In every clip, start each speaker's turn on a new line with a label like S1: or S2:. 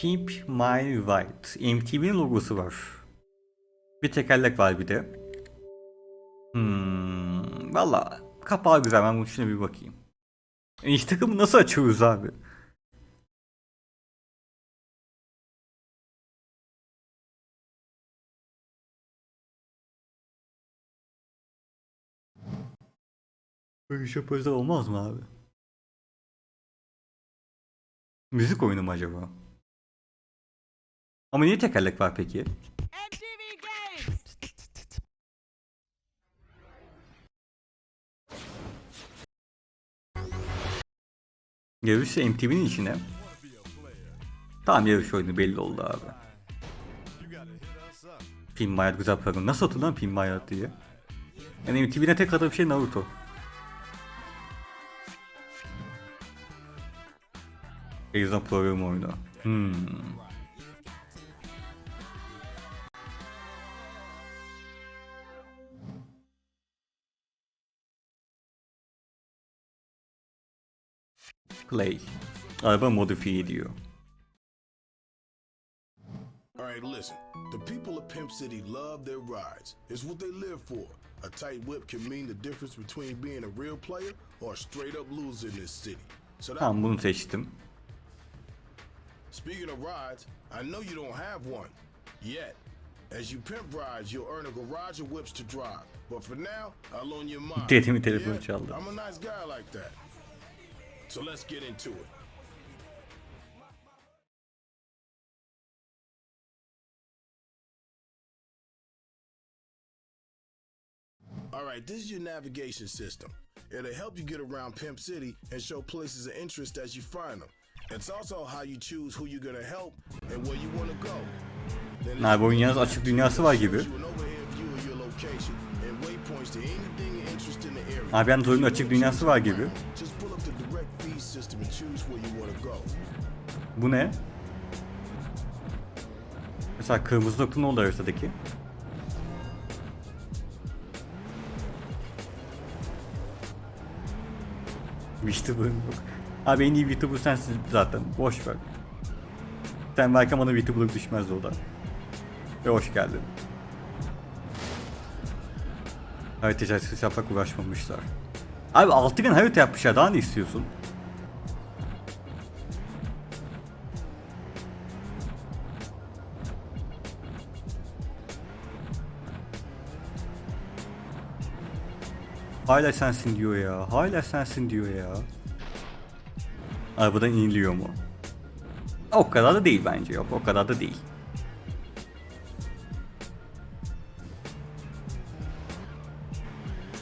S1: Pimp My Ride. MTV'nin logosu var. Bir tekerlek var bir de. Hmm, valla kapağı güzel ben bunun içine bir bakayım. E, iş takımı nasıl açıyoruz abi? Böyle şoförler olmaz mı abi? Müzik oyunu mu acaba? Ama niye tekerlek var peki?
S2: MTV Games!
S1: Yarış MTV'nin içine. Tamam yarış oyunu belli oldu abi. Film Hayat güzel program. Nasıl hatırlan Film Hayat diye? Yani MTV'ne tek adadığım şey Naruto. Televizyon programı oyunu. Hmm. Play. Araba modifiye ediyor.
S3: All right, listen. The people of Pimp City love their rides. It's what they live for. A tight whip can mean the difference between being a real player or a straight up loser in this city. So that,
S1: Tamam bunu seçtim.
S3: speaking of rides, I know you don't have one yet. As you pimp rides, you'll earn a garage of whips to drive. But for now, I'll loan you mine.
S1: Dedemin telefonu çaldı.
S3: I'm a nice guy like that. So let's get into it. All right, this is your navigation system. It'll help you get around Pimp City and show places of interest as you find them. It's also how you choose who you're gonna help and where you wanna go. Then it's
S1: Abi oyun yalnız açık dünyası var gibi.
S3: you an overhead view of your location and waypoints to anything you're interested in the area.
S1: Abi yalnız oyunun açık dünyası var gibi. Bu ne? Mesela kırmızı nokta ne oldu haritadaki? VTuber yok. Abi en iyi VTuber sensin zaten. Boş ver. Sen belki bana VTuber'lık düşmez o da. Ve hoş geldin. Harita çalışması yapmak uğraşmamışlar. Abi altıgen harita yapmışlar daha ne istiyorsun? Hala sensin diyor ya. Hala sensin diyor ya. Arabadan iniliyor mu? O kadar da değil bence. Yok o kadar da değil.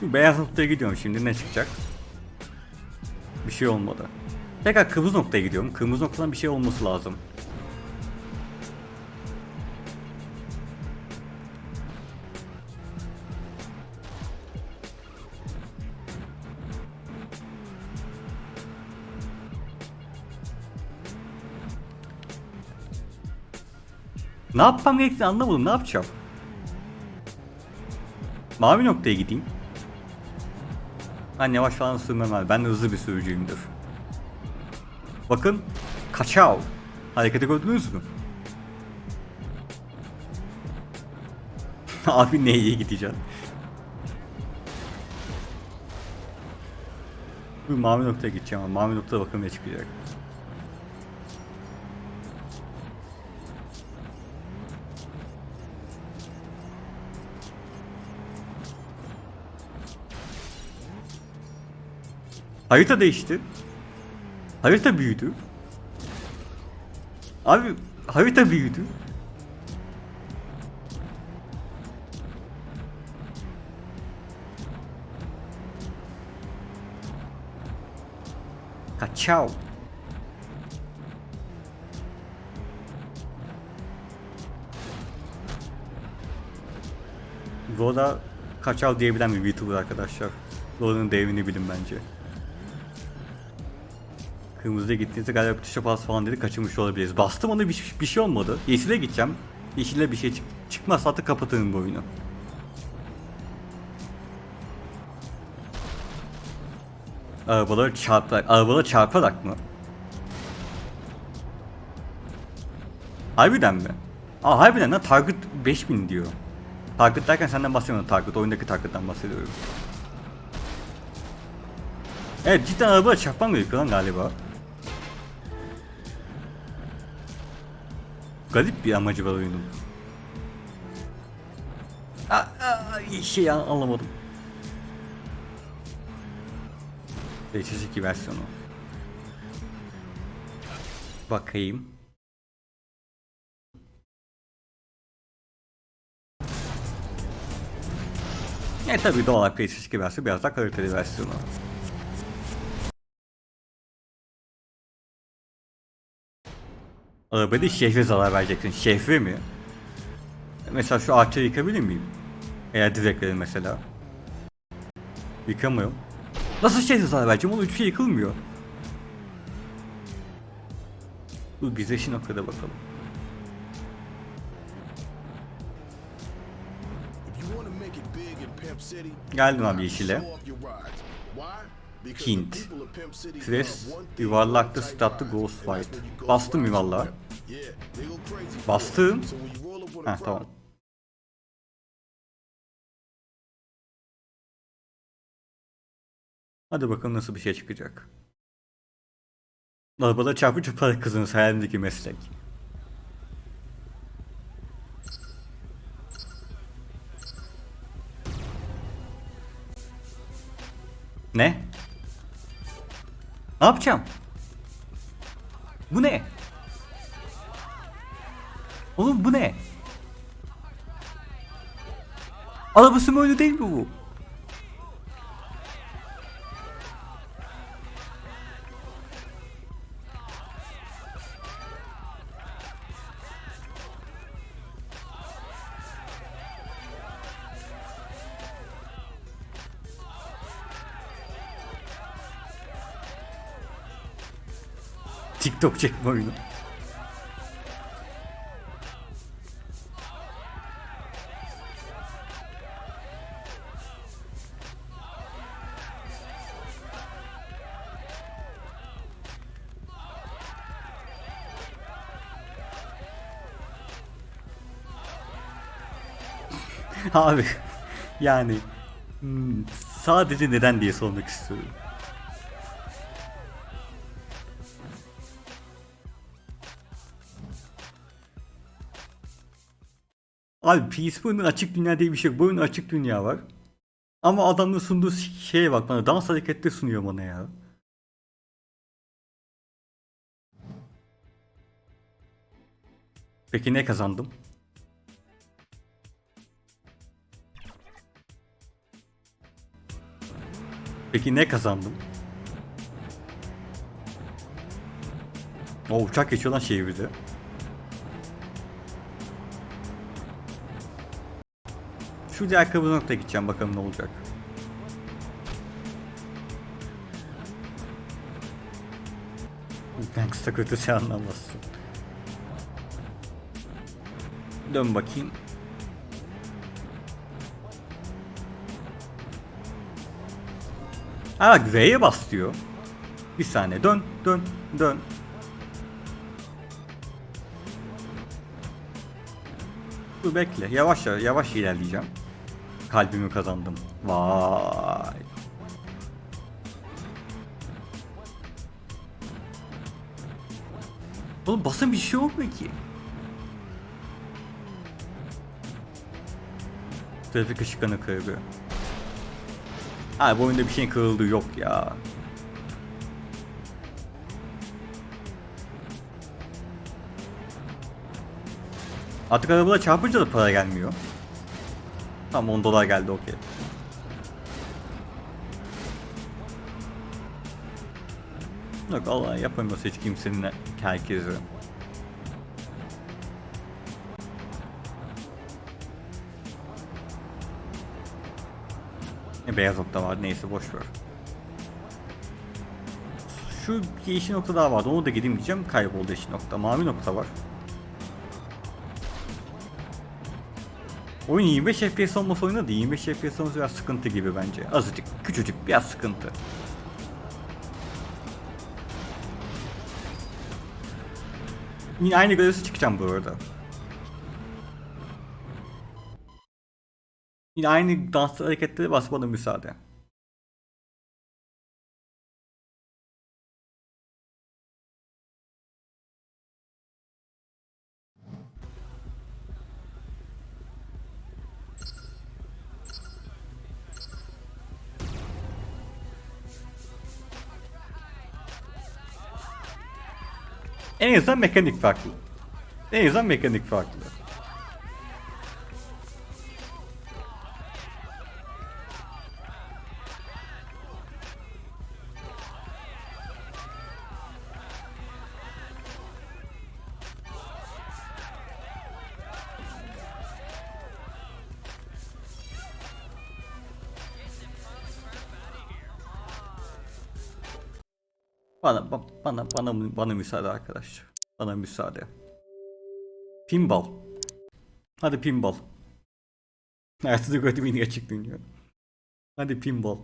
S1: Beyaz noktaya gidiyorum şimdi ne çıkacak? Bir şey olmadı. Tekrar kırmızı noktaya gidiyorum. Kırmızı noktadan bir şey olması lazım. Ne yapmam gerektiğini anlamadım. Ne yapacağım? Mavi noktaya gideyim. Ben yavaş falan sürmem abi. Ben de hızlı bir sürücüyümdür. Bakın. Kaçav. Hareketi gördünüz mü? abi neye gideceksin? Bu mavi noktaya gideceğim ama mavi noktada bakalım ne çıkacak. Harita değişti. Harita büyüdü. Abi harita büyüdü. Kaçao. Lola kaçav diyebilen bir VTuber arkadaşlar. Lola'nın devrini bilin bence. Kırmızıya gittiğinizde galiba bir tuşa bas falan dedi kaçırmış olabiliriz. Bastım ona bir, bir şey olmadı. Yeşile gideceğim. Yeşile bir şey çık çıkmazsa artık kapatırım bu oyunu. Arabaları çarparak, arabaları çarparak mı? Harbiden mi? Aa harbiden lan target 5000 diyor. Target derken senden bahsetmiyorum target. Oyundaki target'tan bahsediyorum. Evet cidden arabaya çarpmam gerekiyor lan galiba. Garip bir amacı var oyunun. Aa, aa, şey an- anlamadım. PS2 versiyonu. Bakayım. E tabi doğal olarak PS2 versiyonu biraz daha kaliteli versiyonu. Arabada şehre zarar vereceksin. Şehre mi? Mesela şu ağaçları yıkabilir miyim? Eğer direkleri mesela. Yıkamıyorum. Nasıl şehre zarar vereceğim? Oğlum hiçbir şey yıkılmıyor. Dur bize şu noktada bakalım. Geldim abi yeşile. Hint.
S3: one type
S1: statlı Ghost Fight. Bastım yuvarlağa. Bastım.
S3: Crowd,
S1: tamam. Hadi bakalım nasıl bir şey çıkacak. Arabada çarpıcı para kızınız hayalindeki meslek. Ne? Ne yapacağım? Bu ne? Oğlum bu ne? Arabası mı öyle değil mi bu? TikTok çekme oyunu. Abi yani hmm, sadece neden diye sormak istiyorum. Abi PS4'ün açık dünya diye bir şey yok. Bu oyunun açık dünya var. Ama adamın sunduğu şeye bak bana dans hareketleri sunuyor bana ya. Peki ne kazandım? Peki ne kazandım? O uçak geçiyor lan şehir Şu diğer kapı noktaya gideceğim bakalım ne olacak. Gangsta kötü sen anlamazsın. Dön bakayım. Bak V'ye bas diyor. Bir saniye dön dön dön. Dur bekle yavaş, yavaş ilerleyeceğim. Kalbimi kazandım. Vay. Oğlum basın bir şey mu ki? Trafik ışıklarını kırdı. Ha bu oyunda bir şeyin kırıldığı yok ya. Artık arabalar çarpınca da para gelmiyor. Tamam 10 dolar geldi okey. Yok Allah yapamıyorsa hiç kimsenin herkesi. E, beyaz nokta var neyse boş ver. Şu yeşil nokta daha vardı onu da gideyim diyeceğim kayboldu yeşil nokta. Mavi nokta var. Oyun 25 FPS olması oyunda değil. 25 FPS olması biraz sıkıntı gibi bence. Azıcık, küçücük biraz sıkıntı. Yine aynı görevsi çıkacağım bu arada. Yine aynı dans hareketleri bas bana müsaade. En azından mekanik farklı. En azından mekanik farklı. Bana ba- bana bana bana müsaade arkadaş. Bana müsaade. Pinball. Hadi pinball. En iyi açık dünya. Hadi pinball.